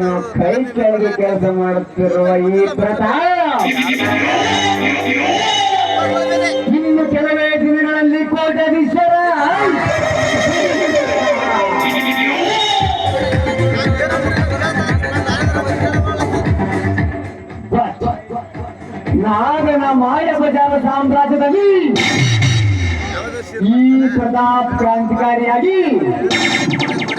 ಮತ್ತೊಬ್ಬನು ಕೈ ಕೆಳಗೆ ಕೆಲಸ ಮಾಡುತ್ತಿರುವ ಈ ಪ್ರಕಾರ ಇನ್ನು ಕೆಲವೇ ದಿನಗಳಲ್ಲಿ ಕೋಟಾಧೀಶ್ವರ ನಾಗನ ಮಾಯ ಬಜಾರ ಸಾಮ್ರಾಜ್ಯದಲ್ಲಿ ಈ ಪ್ರತಾಪ್ ಕ್ರಾಂತಿಕಾರಿಯಾಗಿ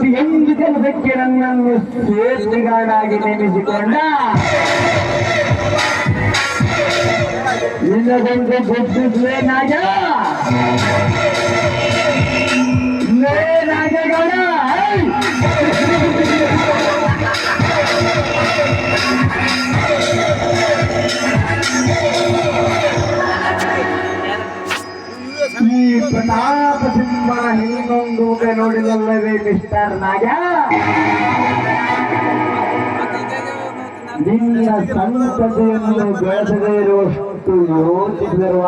ನಿನ್ನ ಪ್ರತಿಯೊಂದು ಕೆಲಸಕ್ಕೆ ನನ್ನನ್ನು ಸೇರ್ತಿಗಾಡಾಗಿ ನೇಮಿಸಿಕೊಂಡ. ನಿನ್ನದೊಂದು ಗೊತ್ತಿದ್ಲೇ ನಾಗ ಲೇ ನಾಗಗೌಡ ಈ ಪ್ರತಾಪ ಸಿಂಹನ ಇನ್ನೊಂದು ಊಟ ನೋಡಿದಲ್ಲವೇ ಮಿಸ್ಟರ್ ನಾಗ? ನಿನ್ನ ಸಂತತೆಯನ್ನು ಬೆಳೆಸದೇ ಇರುವಷ್ಟು ಯೋಚಿಸಿರುವ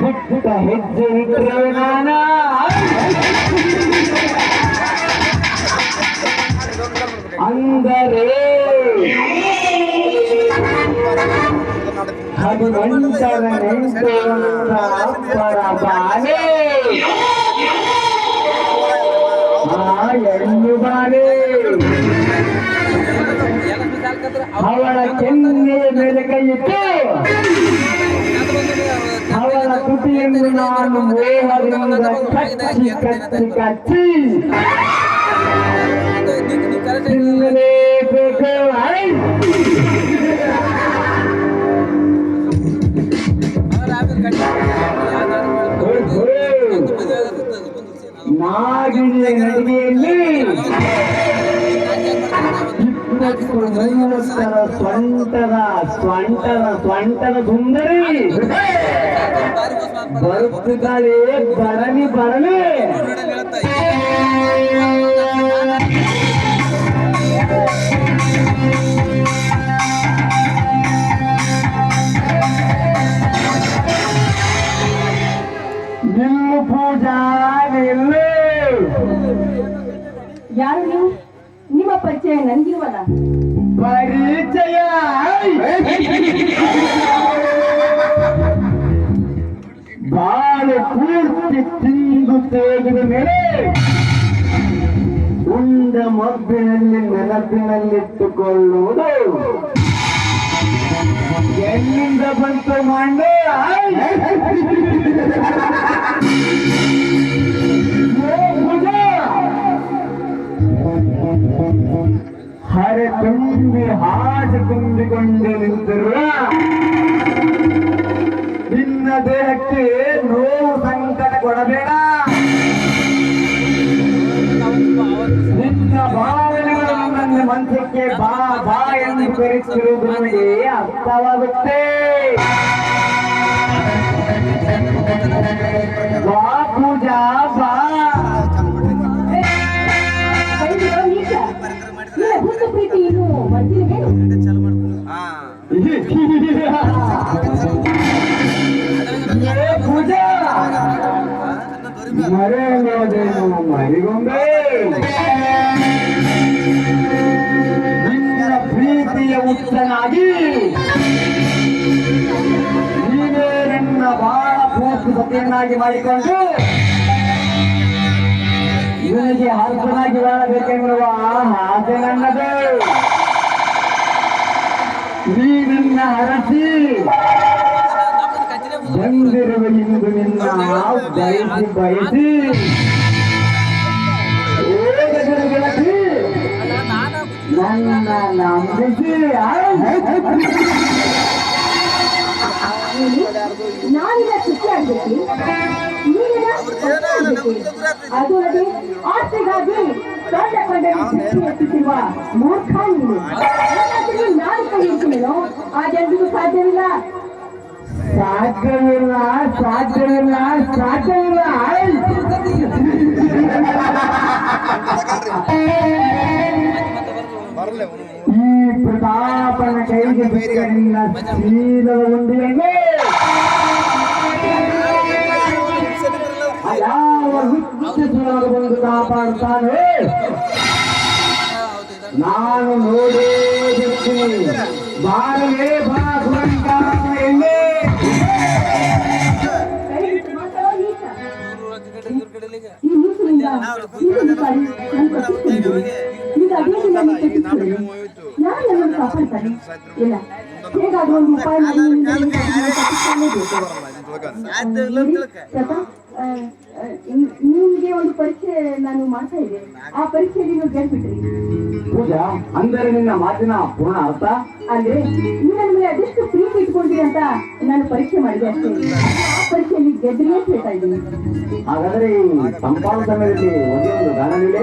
ಪುಟ್ಟ ಹೆಜ್ಜೆ ಇಟ್ಟರೆ ನಾನ? ಅಂದರೆ ಹನುಮಂತನ ನೆಂಟೆಯುಳ್ಳ ಅಪ್ಪರ ಬಾಲೆ ಆ ಎಣ್ಣು ಬಾಲೆ ಅವಳ ಕೆನ್ನೆಯ ಮೇಲೆ ಕೈಯಿಟ್ಟು ಅವಳ ತುಟಿಯನ್ನು ನಾನು ಮೋಹದಿಂದ ಕಚ್ಚಿ ಕಚ್ಚಿ ಕಚ್ಚಿ ತಿನ್ನಲೇಬೇಕು ಐ! ನಾಗಿಣಿಯ ನಡಿಗೆಯಲ್ಲಿ ಇಪ್ಪತ್ತು ಮೂವತ್ತರ ಸ್ವಂಟದ ಸ್ವಂಟದ ಸ್ವಂಟದ ಸುಂದರಿ ಬರುತ್ತಿದ್ದಾಳೆ ಬರಲಿ ಬರಲಿ ಯಾರು ನೀವು ನಿಮ್ಮ ಪರಿಚಯ ನನ್ಗಿಲ್ವಲ್ಲ ಪರಿಚಯ ಬಾಳು ಪೂರ್ತಿ ತಿಂದು ತೆಗೆದ ಮೇಲೆ ಉಂಡ ಮಬ್ಬಿನಲ್ಲಿ ನೆನಪಿನಲ್ಲಿಟ್ಟುಕೊಳ್ಳುವುದು ಎಲ್ಲಿಂದ ಬಂತು ಮಾಂಡು ನಿನ್ನ ಪ್ರೀತಿಯ ಉತ್ತನಾಗಿ ನೀನೇ ನನ್ನ ಬಹಳ ಸತಿಯನ್ನಾಗಿ ಮಾಡಿಕೊಂಡು ಇವನಿಗೆ ಹರ್ಷನಾಗಿ ಬಾಳಬೇಕೆನ್ನುವ ಹರಸಿ ಬಂದಿರುವ ಇಂದು ನಿನ್ನ ಬಯಸಿ ಬಯಸಿ ಓದಗರ ಗೆಳತಿ ನನ್ನ ನಂಬಿಸಿ ಆ? ನೀನು ನಾನಿಲ್ಲ ಖುಷಿ ಆಗ್ಬೇಕು ನೀನಿಲ್ಲ ಖುಷಿ ಆಗ್ಬೇಕು ಅದು ಅಲ್ಲದೆ ಆಸೆಗಾಗಿ ದೊಡ್ಡ ಕೊಂಡಲ್ಲಿ ಎತ್ತಿಸಿರುವ ಮೂರ್ಖ ನೀನು ಏನಾದ್ರೂ ನಾನು ಕೈ ಹಿಡ್ತೀನೋ ಅದೆಂದಿಗೂ ಸಾಧ್ಯವಿಲ್ಲ ಸಾಧ್ಯವಿಲ್ಲ ಸಾಧ್ಯವಿಲ್ಲ ಸಾಧ್ಯವಿಲ್ಲ ಈ ಪ್ರತಾಪನ ಕೈಗೆ ಸಿಕ್ಕ ನಿನ್ನ ಶೀಲದ ಉಂಡಿಗೆ ಯಾವ ಹುಟ್ಟಿಸುವಾಗ ಬಂದು ಕಾಪಾಡ್ತಾನೆ ನಾನು ನೋಡೇದಿರ್ತೀನಿ ಬಾರಲೇ ಬಾ ಸುರಂಗ ಎಲ್ಲಿ ಕೈ ಬಿಟ್ಟು ಮಾತಾಡೋ ನೀಚ. ಈ ನೀಚನಿಂದ ನೀನೊಂದು ಸಾರಿ ನನ್ನ ಪ್ರತಿಷ್ಠೆಯನ್ನು ಈಗ ಅದೇನಿಲ್ಲ ನೀ ತಪ್ಪಿಸಿಕೊಳ್ಳಲು ನಾನು ನನ್ನನ್ನು ಕಾಪಾಡ್ತಾನೆ ಇಲ್ಲ ಹೇಗಾದ್ರೂ ಒಂದು ಉಪಾಯ ಮಾಡಿ ನಿನ್ನಿಂದ ನಿನ್ನ ತಪ್ಪಿಸಿಕೊಳ್ಳಲೇಬೇಕು. ಪ್ರತಾಪ್, ಆ, ಆ, ನಿಮ್- ನಿಮ್ಗೆ ಒಂದು ಪರೀಕ್ಷೆ ನಾನು ಮಾಡ್ತಾ ಇದ್ದೆ. ಆ ಪರೀಕ್ಷೆಯಲ್ಲಿ ನೀವು ಗೆಲ್ಬಿಟ್ರಿ ಪೂಜಾ ಅಂದರೆ ನಿನ್ನ ಮಾತಿನ ಪೂರ್ಣ ಅರ್ಥ? ಅಂದ್ರೆ ನೀವು ನನ್ನ ಮೇಲೆ ಅದೆಷ್ಟು ಪ್ರೀತಿ ಇಟ್ಕೊಂಡಿದೆ ಅಂತ ನಾನು ಪರೀಕ್ಷೆ ಮಾಡಿದೆ ಅಷ್ಟೇ. ಆ ಪರೀಕ್ಷೆಯಲ್ಲಿ ಗೆದ್ರಿ ಅಂತ ಹೇಳ್ತಾ ಇದ್ದೀನಿ. ಹಾಗಾದ್ರೆ ಈ ಸಂಪಾದ ಸಮಯದಲ್ಲಿ ಒಂದೇ ಒಂದು ಗಾನ ನೀಡೆ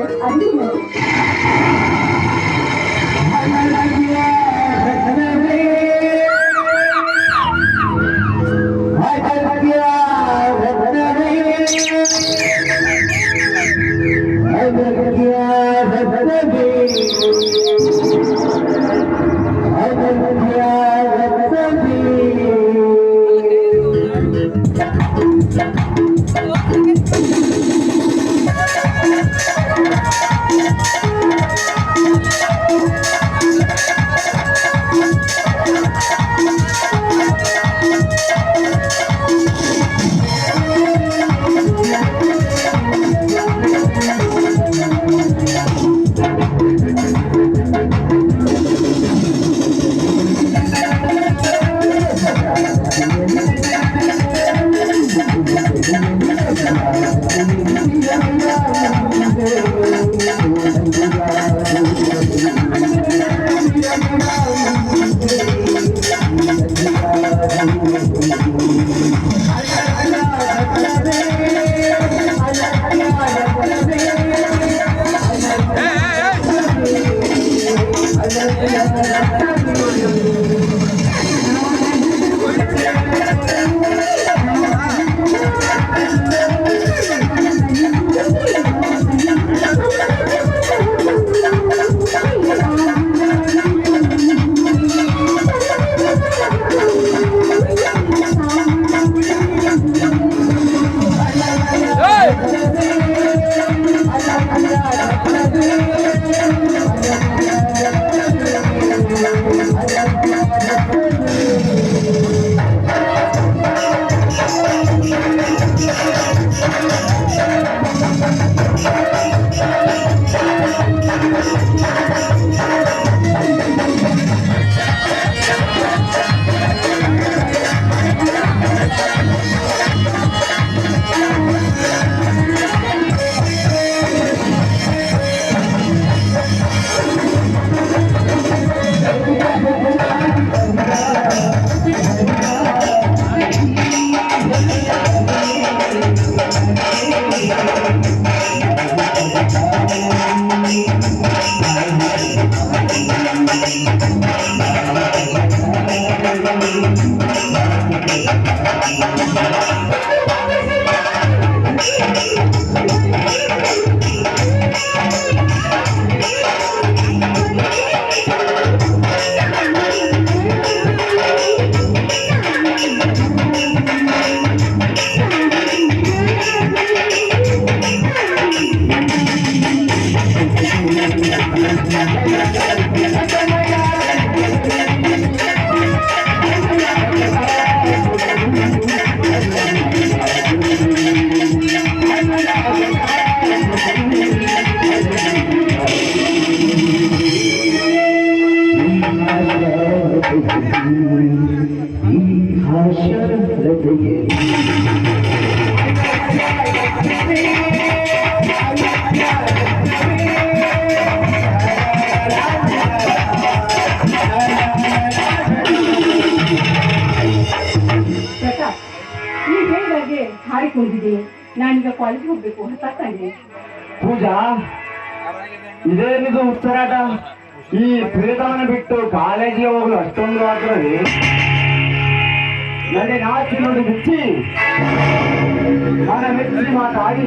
ಕಾಲೇಜ್ ಹೋಗ್ಬೇಕು ಹೊಸ ಕಂಡೆ ಪೂಜಾ ಇದೇನಿದು ಉತ್ತರಾಟ ಈ ಪ್ರೇತವನ್ನ ಬಿಟ್ಟು ಕಾಲೇಜಿಗೆ ಹೋಗಲು ಅಷ್ಟೊಂದು ಆಗ್ತದೆ ನನಗೆ ನಾಚಿ ನೋಡಿ ಬಿಚ್ಚಿ ನನ್ನ ಮೆಚ್ಚಿ ಮಾತಾಡಿ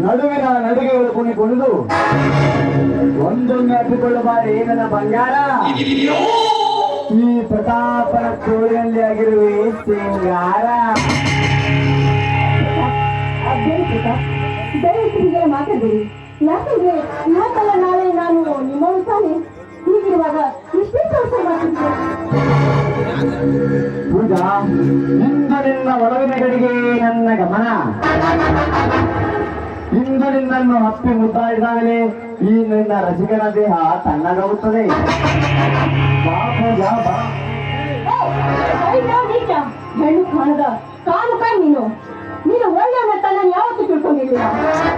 ನಡುವಿನ ನಡುಗೆ ಕುಣಿ ಕುಣಿದು ಒಂದೊಮ್ಮೆ ಅಪ್ಪಿಕೊಳ್ಳಬಾರಿ ನನ್ನ ಬಂಗಾರ ಈ ಪ್ರತಾಪನ ಕೋಳಿಯಲ್ಲಿ ಆಗಿರುವೆ ಸಿಂಗಾರ ಅಭ್ಯರ್ಥಿತ ದಯವಿಟ್ಟು ಹೀಗೆ ಮಾತಾಡಬೇಡಿ. ಯಾಕಂದ್ರೆ ಇವತ್ತಲ್ಲ ನಾಳೆ ನಾನು ನಿಮ್ಮ ತಾನೆ ಹೀಗಿರುವಾಗ ಇಷ್ಟೇ ಕೆಲಸ ಮಾಡ್ತಿದ್ದೆ ಪೂಜಾ ಇಂದು ನಿನ್ನ ಒಡವಿನ ಕಡೆಗೆ ನನ್ನ ಗಮನ. ಇಂದು ನಿನ್ನನ್ನು ಹಪ್ಪಿ ಮುದ್ದಾಡಿದಾಗಲೇ ಈ ನಿನ್ನ ರಸಿಕನ ದೇಹ ತಣ್ಣಗಾಗುತ್ತದೆ. ಬಾ ಪೂಜಾ ಬಾ. ಹೆಣ್ಣು ಕಾಣದ ಕಾನು ಕಾಣ್ ನೀನು ನೀನು ಒಳ್ಳೆಯವನ ತನ್ನ ಯಾವತ್ತೂ ತಿಳ್ಕೊಂಡಿರ್ಲಿಲ್ಲ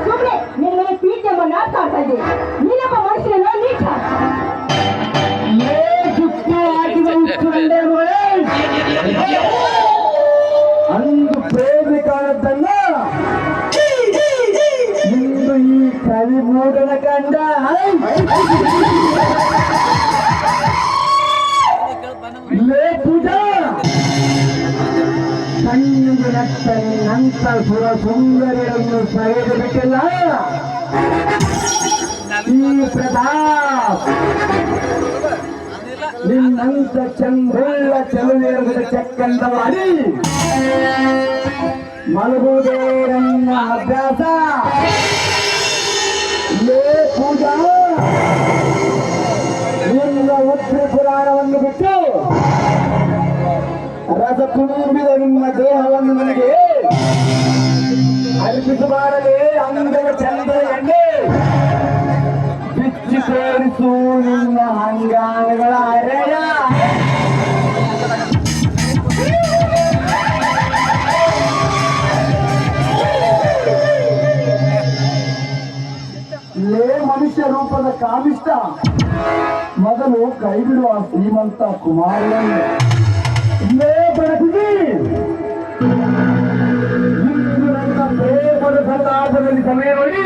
ಸುಮ್ಮನೆ ನಿನ್ನ ಮೇಲೆ ಪ್ರೀತಿ ಎಂಬ ನಾಟಕ ಆಡ್ತಾ ಇದ್ದೆ ನೀನೊಬ್ಬ ಮನುಷ್ಯನ ನೀಚ ಲೇ ಸುತ್ತು ಹಾಕಿದ ಹುಚ್ಚು ಗಂಡೆ ಮಗಳೇ. ಅಂದು ಪ್ರೇಮಿ ಕಾಣದ್ದನ್ನ ಇಂದು ಈ ಕವಿ ಮೂಡನ ಕಂಡ ನಟ್ಟರೆ ನಂತ ಸುರ ಸುಂದರಿಯನ್ನು ಸೆಳೆದು ಬಿಟ್ಟಿಲ್ಲ ಈ ಪ್ರತಾಪ್, ನಿನ್ನಂತ ಚಂದ್ರುಳ್ಳ ಚೆಲುವೆರದ ಚಕ್ಕಂದ ಮಾಡಿ. ಮಲಗುವುದೇ ಅಭ್ಯಾಸ. ಲೇ ಪೂಜಾ, ನಿನ್ನ ಉತ್ತರ ಪುರಾಣವನ್ನು ಬಿಟ್ಟು ರಸ ತುಂಬಿದ ನಿಮ್ಮ ದೇಹವನ್ನು ನನಗೆ ಅರ್ಪಿಸಬಾರದೆ. ಅಂಗದ ಚಂದ ಎಣ್ಣೆ ಬಿಚ್ಚಿ ಸೇರಿಸು ನಿಮ್ಮ ಅಂಗಾಂಗಗಳ ಅರೆಯ ಮನುಷ್ಯ ರೂಪದ ಕಾಮಿಷ್ಟ ಮೊದಲು ಕೈ ಬಿಡುವ ಶ್ರೀಮಂತ ಕುಮಾರನನ್ನು. ಇಂದು ನನ್ನ ಪ್ರೇಮದ ಪ್ರತಾಪದಲ್ಲಿ ಸಮಯ ನೋಡಿ.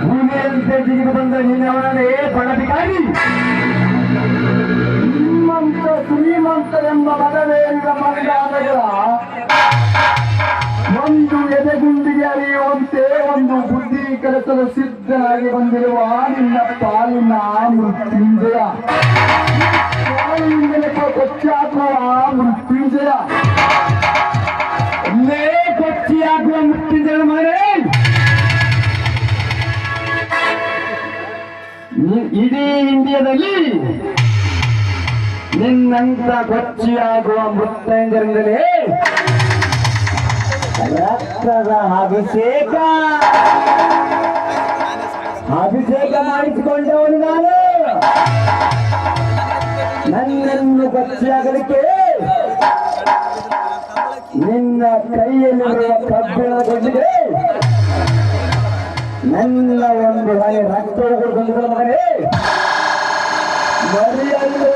ಭೂಮಿಯಂತೆ ತೆಗೆದು ಬಂದ ನಿನ್ನವನೇ ಪಣಬಿಕಾರಿ ನಿಮ್ಮಂತ ಶ್ರೀಮಂತರೆಂಬ ಮಗವೇರಿದ ಮೈದಾನಗಳ ಒಂದು ಎದೆಗುಂಡಿಗೆ ಅರಿಯುವಂತೆ ಒಂದು ಬುದ್ಧಿ ಕೆಲಸದ ಸಿದ್ಧನಾಗಿ ಬಂದಿರುವ ನಿನ್ನ ಪಾಲಿನ ಮೃತ್ಯುಂಜಯ ಇಡೀ ಇಂಡಿಯಾದಲ್ಲಿ ನಿನ್ನಂತ ಕೊಚ್ಚಿಯಾಗುವ ಮೃತ್ಯುಂಜರಿಂದಲೇ ರಕ್ತದ ಅಭಿಷೇಕ. ಅಭಿಷೇಕ ಮಾಡಿಸಿಕೊಂಡವನು ನಾನು. ನನ್ನನ್ನು ಗಟ್ಟಿಯಾಗಲಿಕ್ಕೆ ನಿನ್ನ ಕೈಯಲ್ಲಿರುವ ಕಬ್ಬಿಣದ ಗೊಂಡಿಗೆ ನನ್ನ ಒಂದು ಹನಿ ರಕ್ತವು ಕೊಂಡುಗಳ ಮಗನೇ. ಮರಿಯಲ್ಲಿ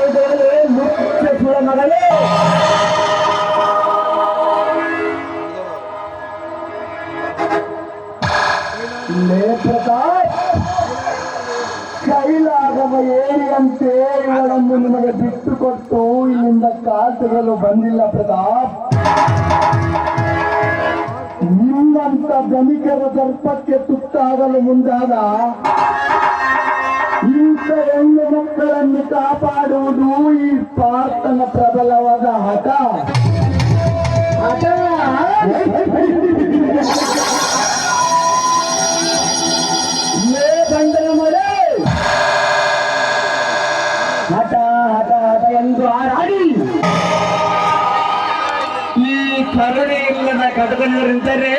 ಮುಖ್ಯ ಸುಳ ಮಗನೇ. ಲೇ ಏರಿಯಂತೆ ಇವಳನ್ನು ನಿಮಗೆ ಬಿಟ್ಟು ಕೊಟ್ಟು ಇಲ್ಲಿಂದ ಕಾಸುಗಳು ಬಂದಿಲ್ಲ ಪ್ರತಾಪ್. ನಿಮ್ಮಂತ ಧನಿಕರ ದರ್ಪಕ್ಕೆ ತುತ್ತಾಗಲು ಮುಂದಾದ ಇಂಥ ಹೆಣ್ಣು ಮಕ್ಕಳನ್ನು ಕಾಪಾಡುವುದು ಈ ಪಾರ್ಥನ ಪ್ರಬಲವಾದ ಹಠ. ಹಠ? ಕಟಕನವರಿದ್ದರೆ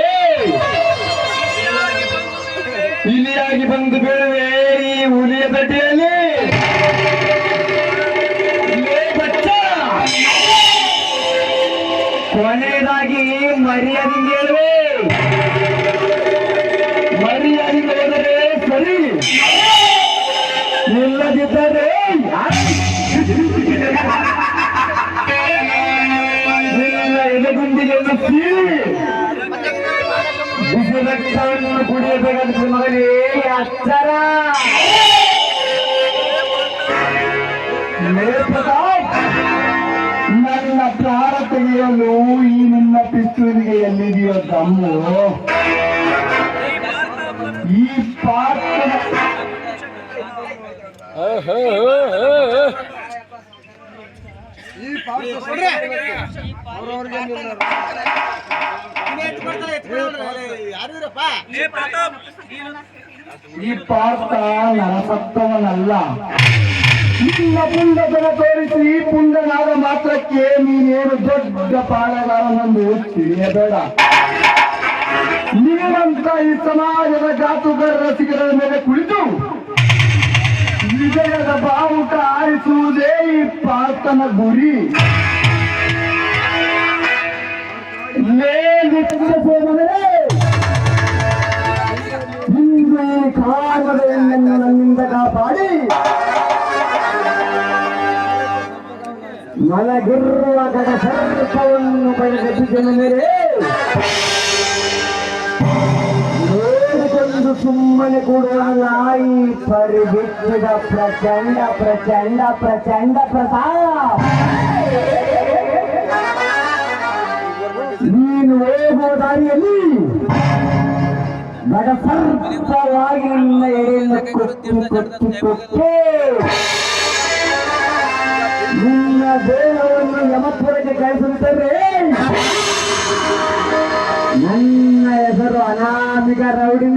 ಇಲಿಯಾಗಿ ಬಂದು ಬೀಳುವೆ ಈ ಹುಲಿಯ ತಟ್ಟೆಯಲ್ಲಿ ಲೇ ಬಚ್ಚ ಕೊನೆಯದಾಗಿ ಮರ್ಯಾದಿಂದ ಹೇಳುವೆ. ಬಿಸಿ ಕುಡಿಯಬೇಕಂತ ಮಗನೇ ಅಚ್ಚರ ನನ್ನ ಪ್ರಾಣ ತೆಗೆಯಲು ಈ ನಿನ್ನ ಪಿಸ್ತೂರಿಗೆ ಎಲ್ಲಿದೆಯೋ ದಮ್ಮು ಈ ಪಾತ್ರ ಈ ಪಾತ್ರ ನರಸತ್ತವನಲ್ಲ. ನಿನ್ನ ಪುಂಡತನ ತೋರಿಸಿ ಈ ಪುಂಡನಾದ ಮಾತ್ರಕ್ಕೆ ನೀನೇನು ದೊಡ್ಡ ಪಾಲಗಾರನೆಂದು ತಿಳಿಯಬೇಡ. ನೀವಂತ ಈ ಸಮಾಜದ ಗಾತುಗರ ರಸಿಕರ ಮೇಲೆ ಕುಳಿತು ವಿಜಯದ ಬಾವುಟ ಆರಿಸುವುದೇ ಈ ಪಾರ್ಥನ ಗುರಿ ಲೇ ನಿತ್ಯ ಸೇವಕರೇ, ಹಿಂದೆ ಕಾಲದ ಹೆಣ್ಣನ್ನು ನನ್ನಿಂದ ಕಾಪಾಡಿ ನನಗಿರುವ ಗಡ ಸರ್ಪವನ್ನು ಬಯಸಿದ ಮೇಲೆ ಸುಮ್ಮನೆ ಕೊಡುವ ನಾಯಿ ಪರಿಬಿಟ್ಟಿದ ಪ್ರಚಂಡ ಪ್ರಚಂಡ ಪ್ರಚಂಡ ಪ್ರತಾಪ್. ನೀನು ಹೋಗುವ ದಾರಿಯಲ್ಲಿ ಗಡ ಸರ್ಪವಾಗಿ ನಿನ್ನ ಎಡೆಯನ್ನು ಕೊಟ್ಟು ಕೊಟ್ಟು ಕೊಟ್ಟು ನಿನ್ನ ದೇಹವನ್ನು ಯಮತ್ವರಿಗೆ ಕಳಿಸುತ್ತೇವೆ ನನ್ನ ಹೆಸರು ಅನಾಮಿಕ ರೌಡಿ